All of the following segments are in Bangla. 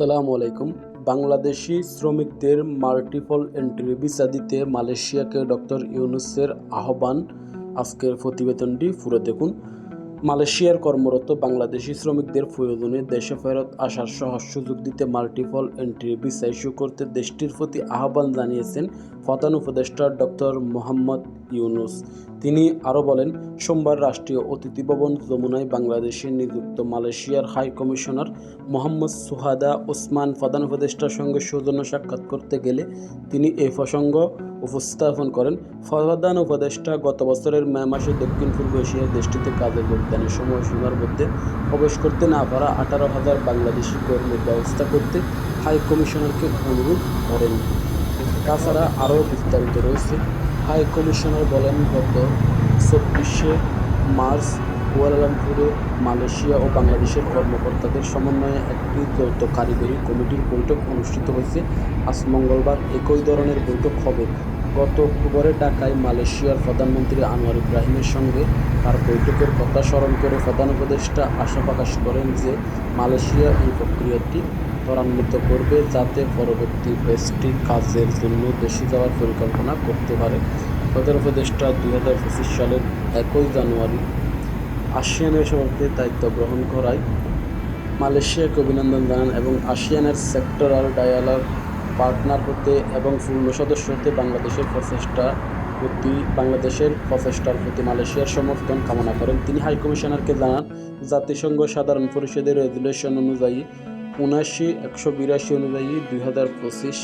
আসসালামু আলাইকুম। বাংলাদেশি শ্রমিকদের মাল্টিপল এন্ট্রি ভিসা দিতে মালয়েশিয়াকে ডক্টর ইউনুসের আহ্বান। আজকের প্রতিবেদনটি পুরো দেখুন। মালয়েশিয়ার কর্মরত বাংলাদেশি শ্রমিকদের প্রয়োজনে দেশে ফেরত আসার সহজ সুযোগ দিতে মাল্টিপল এন্ট্রি ভিসা ইস্যু করতে দেশটির প্রতি আহ্বান জানিয়েছেন প্রধান উপদেষ্টা ডক্টর মোহাম্মদ ইউনুস। তিনি আরও বলেন, সোমবার রাষ্ট্রীয় অতিথি ভবন যমুনায় বাংলাদেশে নিযুক্ত মালয়েশিয়ার high commissioner Mohammad Suhada Osman প্রধান উপদেষ্টার সঙ্গে সৌজন্য সাক্ষাৎ করতে গেলে তিনি এই প্রসঙ্গ উপস্থাপন করেন। প্রধান উপদেষ্টা গত বছরের মে মাসে দক্ষিণ পূর্ব এশিয়ার দেশটিতে কাজে যোগদানের সময়সীমার মধ্যে প্রবেশ করতে না পারা আঠারো হাজার বাংলাদেশি কর্মীর ব্যবস্থা করতে হাই কমিশনারকে অনুরোধ করেন। তাছাড়া আরও বিস্তারিত রয়েছে। হাই কমিশনার বলেন, গত চব্বিশে মার্চ কুয়ালালামপুরে মালয়েশিয়া ও বাংলাদেশের কর্মকর্তাদের সমন্বয়ে একটি যৌথ কারিগরি কমিটির বৈঠক অনুষ্ঠিত হয়েছে। আজ মঙ্গলবার একই ধরনের বৈঠক হবে। গত অক্টোবরে ঢাকায় মালয়েশিয়ার প্রধানমন্ত্রী আনোয়ার ইব্রাহিমের সঙ্গে তার বৈঠকের কথা স্মরণ করে প্রধান উপদেষ্টা আশা প্রকাশ করেন যে মালয়েশিয়া এই প্রক্রিয়াটি ত্বরান্বিত করবে যাতে পরবর্তী বেশটি কাজের জন্য দেশে যাওয়ার পরিকল্পনা করতে পারে। প্রধান উপদেষ্টা দুই হাজার পঁচিশ সালের একই জানুয়ারি আসিয়ানের সভাপতির দায়িত্ব গ্রহণ করায় মালয়েশিয়াকে অভিনন্দন জানান এবং আসিয়ানের সেক্টরাল ডায়ালগ পার্টনার হতে এবং পূর্ণ সদস্য হতে বাংলাদেশের প্রচেষ্টা প্রতি বাংলাদেশের প্রচেষ্টার প্রতি মালয়েশিয়ার সমর্থন কামনা করেন। তিনি হাইকমিশনারকে জানান, জাতিসংঘ সাধারণ পরিষদের রেজুলেশন অনুযায়ী উনাশি একশো বিরাশি অনুযায়ী দুই হাজার পঁচিশ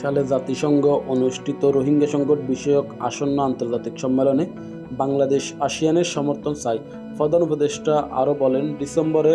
সালে জাতিসংঘ অনুষ্ঠিত রোহিঙ্গা সংকট বিষয়ক আসন্ন আন্তর্জাতিক সম্মেলনে বাংলাদেশ আসিয়ানের সমর্থন চায়। প্রধান উপদেষ্টা আরও বলেন, ডিসেম্বরে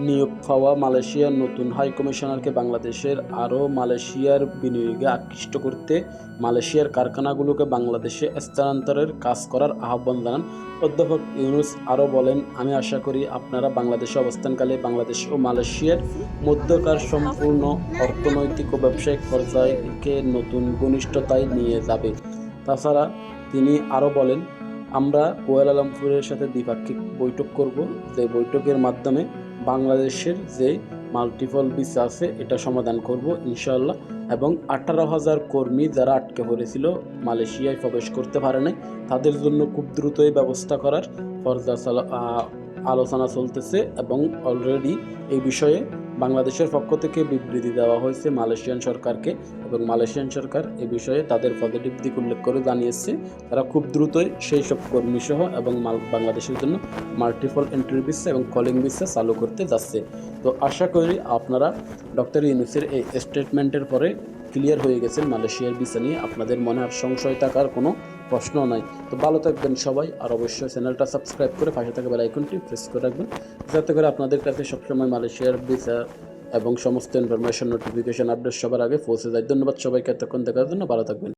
নিয়োগ পাওয়া মালয়েশিয়ার নতুন হাই কমিশনারকে বাংলাদেশের আরও মালয়েশিয়ার বিনিয়োগে আকৃষ্ট করতে মালয়েশিয়ার কারখানাগুলোকে বাংলাদেশে স্থানান্তরের কাজ করার আহ্বান জানান অধ্যাপক ইউনুস আরও বলেন, আমি আশা করি আপনারা বাংলাদেশে অবস্থানকালে বাংলাদেশ ও মালয়েশিয়ার মধ্যকার সম্পূর্ণ অর্থনৈতিক ও ব্যবসায়িক পর্যায়কে নতুন ঘনিষ্ঠতায় নিয়ে যাবে। তাছাড়া তিনি আরও বলেন, আমরা কুয়ালালামপুরের সাথে দ্বিপাক্ষিক বৈঠক করব। যে বৈঠকের মাধ্যমে বাংলাদেশের যে মাল্টিপল ভিসা আছে, এটা সমাধান করব ইনশাল্লাহ এবং আঠারো হাজার কর্মী যারা আটকে পড়েছিল, মালয়েশিয়ায় প্রবেশ করতে পারে নাই, তাদের জন্য খুব দ্রুতই ব্যবস্থা করার পর্যালোচনা আলোচনা চলতেছে এবং অলরেডি এই বিষয়ে বাংলাদেশের পক্ষ থেকে বিবৃতি দেওয়া হয়েছে মালয়েশিয়ান সরকারকে এবং মালয়েশিয়ান সরকার এ বিষয়ে তাদের পজিটিভ দিক উল্লেখ করে জানিয়েছে। তারা খুব দ্রুতই সেই সব কর্মী সহ এবং বাংলাদেশের জন্য মাল্টিপল এন্ট্রি ভিসা এবং কলিং ভিসা চালু করতে যাচ্ছে। তো আশা করি আপনারা ডক্টর ইউনুসের এই স্টেটমেন্টের পরে ক্লিয়ার হয়ে গেছেন মালয়েশিয়ার ভিসা নিয়ে। আপনাদের মনে আর সংশয় থাকার কোনো প্রশ্ন নাই। তো ভালো থাকবেন সবাই, আর অবশ্যই চ্যানেলটা সাবস্ক্রাইব করে পাশে থাকা বেল আইকনটি প্রেস করে রাখবেন, যাতে করে আপনাদের কাছে সবসময় মালয়েশিয়ার ভিসা এবং সমস্ত ইনফরমেশন নোটিফিকেশন আপডেট সবার আগে পৌঁছে যায়। ধন্যবাদ সবাইকে, এতক্ষণ দেখার জন্য ভালো থাকবেন।